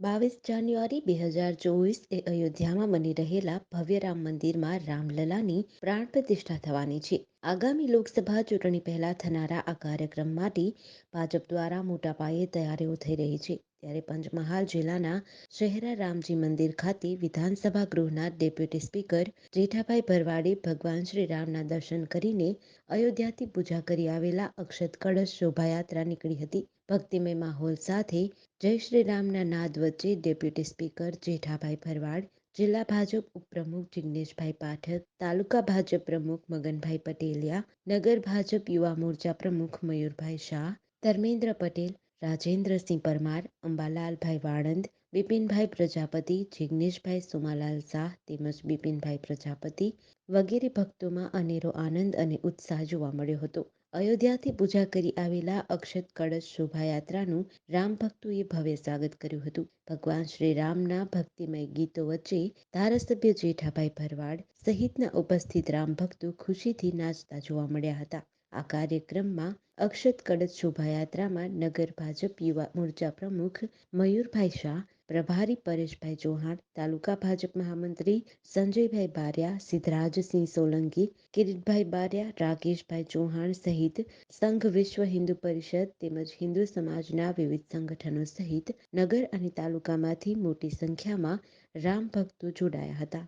બાવીસ જાન્યુઆરી બે હજાર ચોવીસ એ અયોધ્યામાં બની રહેલા ભવ્ય રામ મંદિરમાં રામલલાની પ્રાણ પ્રતિષ્ઠા થવાની છે. આગામી લોકસભા ચૂંટણી પહેલા થનારા આ કાર્યક્રમ માટે ભાજપ દ્વારા મોટા પાયે તૈયારીઓ થઈ રહી છે. ત્યારે પંચમહાલ જિલ્લાના શહેરા રામજી મંદિર ખાતે વિધાનસભા ગૃહના ડેપ્યુટી સ્પીકર જેઠાભાઈ ભરવાડે ભગવાન શ્રી રામના દર્શન કરીને અયોધ્યાથી પૂજા કરી આવેલા અક્ષત કળશ શોભાયાત્રા નીકળી હતી. ભક્તિમય માહોલ સાથે જય શ્રી રામના નાદ વચ્ચે ડેપ્યુટી સ્પીકર જેઠાભાઈ ભરવાડ, જિલ્લા ભાજપ ઉપપ્રમુખ જિગ્નેશભાઈ પાઠક, તાલુકા ભાજપ પ્રમુખ મગનભાઈ પટેલિયા, નગર ભાજપ યુવા મોરચા પ્રમુખ મયુરભાઈ શાહ, ધર્મેન્દ્ર પટેલ રાજેન્દ્રસિંહ પરમાર અંબાલાલભાઈ વાણંદ બિપિનભાઈ પ્રજાપતિ, જિગ્નેશભાઈ સોમાલાલ શાહ તેમજ બિપિનભાઈ પ્રજાપતિ વગેરે ભક્તોમાં અનેરો આનંદ અને ઉત્સાહ જોવા મળ્યો હતો. અયોધ્યાથી પૂજા કરી આવેલા અક્ષત કળશ શોભાયાત્રાનું રામ ભક્તોએ ભવ્ય સ્વાગત કર્યું હતું. ભગવાન શ્રી રામના ભક્તિમય ગીતો વચ્ચે ધારાસભ્ય જેઠાભાઈ ભરવાડ સહિતના ઉપસ્થિત રામ ભક્તો ખુશીથી નાચતા જોવા મળ્યા હતા. આ કાર્યક્રમમાં અક્ષત કળશ શોભાયાત્રામાં નગર ભાજપ યુવા મોરચા પ્રમુખ મયુરભાઈ શાહ, પ્રભારી પરેશભાઈ ચૌહાણ, તાલુકા ભાજપ મહામંત્રી સંજયભાઈ બારિયા, સિદ્ધરાજસિંહ સોલંકી, કિરીટભાઈ બારિયા, રાકેશભાઈ ચૌહાણ સહિત સંઘ વિશ્વ હિન્દુ પરિષદ તેમજ હિન્દુ સમાજના વિવિધ સંગઠનો સહિત નગર અને તાલુકામાંથી મોટી સંખ્યામાં રામ ભક્તો જોડાયા હતા.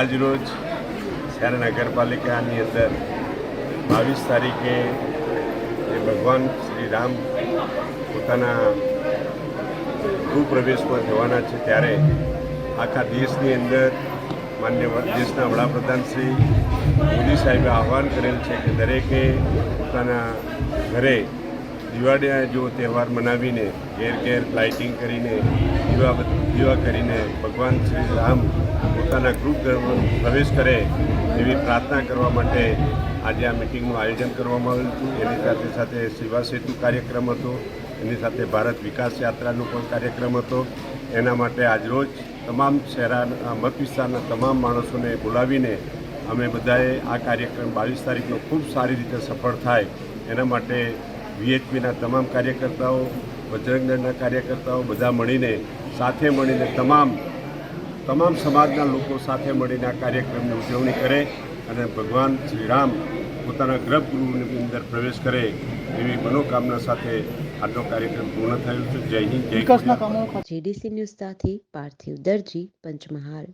આજરોજ શહેર નગરપાલિકાની અંદર બાવીસ તારીખે એ ભગવાન શ્રી રામ પોતાના ભૂપ્રવેશમાં જવાના છે ત્યારે આખા દેશની અંદર માન્ય દેશના વડાપ્રધાન શ્રી મોદી સાહેબે આહવાન કરેલ છે કે દરેકે પોતાના ઘરે દિવાળીના જો તહેવાર મનાવીને ઘેર ઘેર લાઇટિંગ કરીને દીવા દીવા કરીને ભગવાન શ્રી રામ પોતાના ગૃહ પ્રવેશ કરે એવી પ્રાર્થના કરવા માટે આજે આ મિટિંગનું આયોજન કરવામાં આવેલું હતું. એની સાથે સાથે સેવા સેતુ કાર્યક્રમ હતો. એની સાથે ભારત વિકાસ યાત્રાનો પણ કાર્યક્રમ હતો. એના માટે આજરોજ તમામ શહેરના, મત વિસ્તારના તમામ માણસોને બોલાવીને અમે બધાએ આ કાર્યક્રમ બાવીસ તારીખનો ખૂબ સારી રીતે સફળ થાય એના માટે વીએચપીના તમામ કાર્યકર્તાઓ બજરંગ કાર્યકર્તાઓ બધા મળીને સાથે મળીને તમામ તમામ સમાજના લોકો સાથે મળીને આ કાર્યક્રમની ઉજવણી કરે અને ભગવાન શ્રીરામ પોતાના ગર્ભગૃહની અંદર પ્રવેશ કરે એવી મનોકામના સાથે આજનો કાર્યક્રમ પૂર્ણ થયો છે. જય હિન્દ જય વિકાસના કામો જેડીસી ન્યૂઝ સાથે પાર્થિવ દરજી પંચમહાલ.